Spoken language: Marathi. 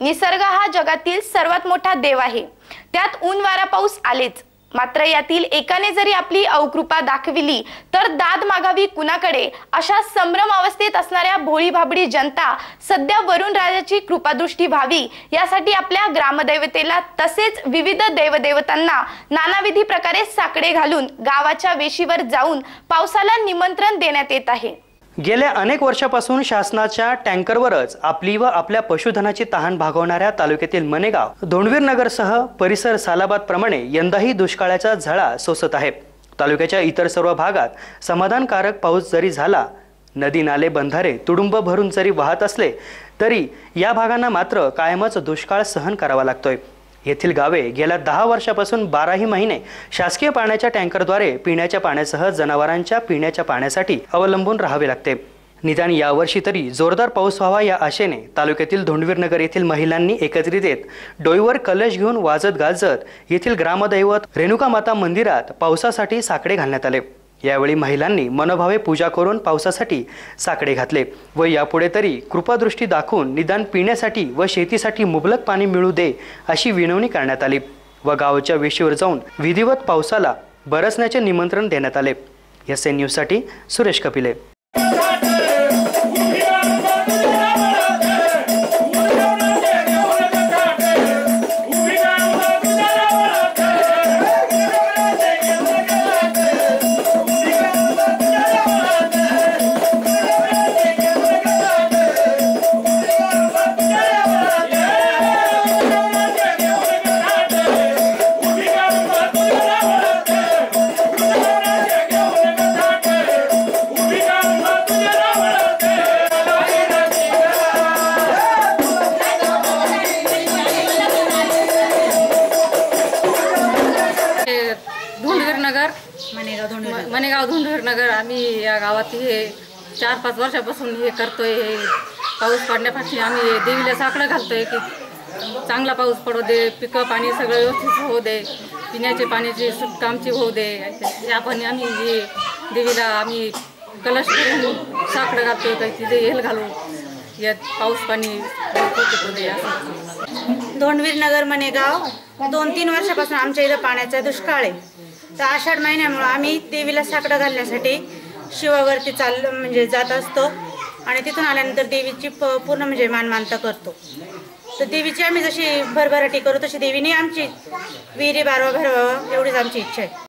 निसर्ग हा जगातील सर्वात मोठा देव आहे. त्यात ऊन वारा पाऊस आलेच. मात्र यातील एकाने जरी आपली अवकृपा दाखविली तर दाद मागावी कुणाकडे? अशा संभ्रम अवस्थेत असणाऱ्या भोळी भाबडी जनता सध्या वरुण राजाची कृपादृष्टी व्हावी यासाठी आपल्या ग्रामदैवतेला तसेच विविध देवदेवतांना नानाविधी प्रकारे साकडे घालून गावाच्या वेशीवर जाऊन पावसाला निमंत्रण देण्यात येत आहे. गेल्या अनेक वर्षापासून शासनाच्या टँकरवरच आपली व आपल्या पशुधनाची तहान भागवणाऱ्या तालुक्यातील मनेगाव धोंडवीर नगरसह परिसर सालाबाद प्रमाणे यंदाही दुष्काळाचा झळा सोसत आहे. तालुक्याच्या इतर सर्व भागात समाधानकारक पाऊस जरी झाला नदी नाले बंधारे तुडुंब भरून जरी वाहत असले तरी या भागांना मात्र कायमच दुष्काळ सहन करावा लागतोय. येथील गावे गेल्या दहा वर्षापासून बाराही महिने शासकीय पाण्याच्या टँकरद्वारे पिण्याच्या पाण्यासह जनावरांच्या पिण्याच्या पाण्यासाठी अवलंबून राहावे लागते. निदान यावर्षी तरी जोरदार पाऊस व्हावा या आशेने तालुक्यातील धोंडवीरनगर येथील महिलांनी एकत्रित येत डोईवर कलश घेऊन वाजत गाजत येथील ग्रामदैवत रेणुका माता मंदिरात पावसासाठी साकडे घालण्यात आले. यावेळी महिलांनी मनोभावे पूजा करून पावसासाठी साकडे घातले व यापुढे तरी कृपादृष्टी दाखवून निदान पिण्यासाठी व शेतीसाठी मुबलक पाणी मिळू दे अशी विनवणी करण्यात आली व गावच्या वेशीवर जाऊन विधिवत पावसाला बरसण्याचे निमंत्रण देण्यात आले. एस एन न्यूजसाठी सुरेश कपिले. नगर म- मनेगाव धोंडवीर नगर आम्ही या गावात हे चार पाच वर्षापासून हे करतोय. हे पाऊस पडण्यापासून आम्ही देवीला साकडं घालतोय की चांगला पाऊस पडू दे पिकं पाणी सगळं व्यवस्थित होऊ दे पिण्याचे पाण्याची सुटका आमची होऊ दे. यापणे आम्ही हे देवीला आम्ही कलश करून साकडं घालतोय काही तिथे हेल घालू यात पाऊस पाणी दे असं. धोंडवीर नगर मनेगाव. दोन तीन वर्षापासून आमच्या इथं पाण्याचा दुष्काळ आहे. तर आषाढ महिन्यामुळं आम्ही देवीला साकडं घालण्यासाठी शिवावरती चाललो म्हणजे जात असतो. आणि तिथून आल्यानंतर देवीची प पूर्ण म्हणजे मानमानता करतो. तर देवीची आम्ही जशी भरभराटी करू तशी देवीने आमची विहिरी बारवा भरवा एवढीच आमची इच्छा आहे.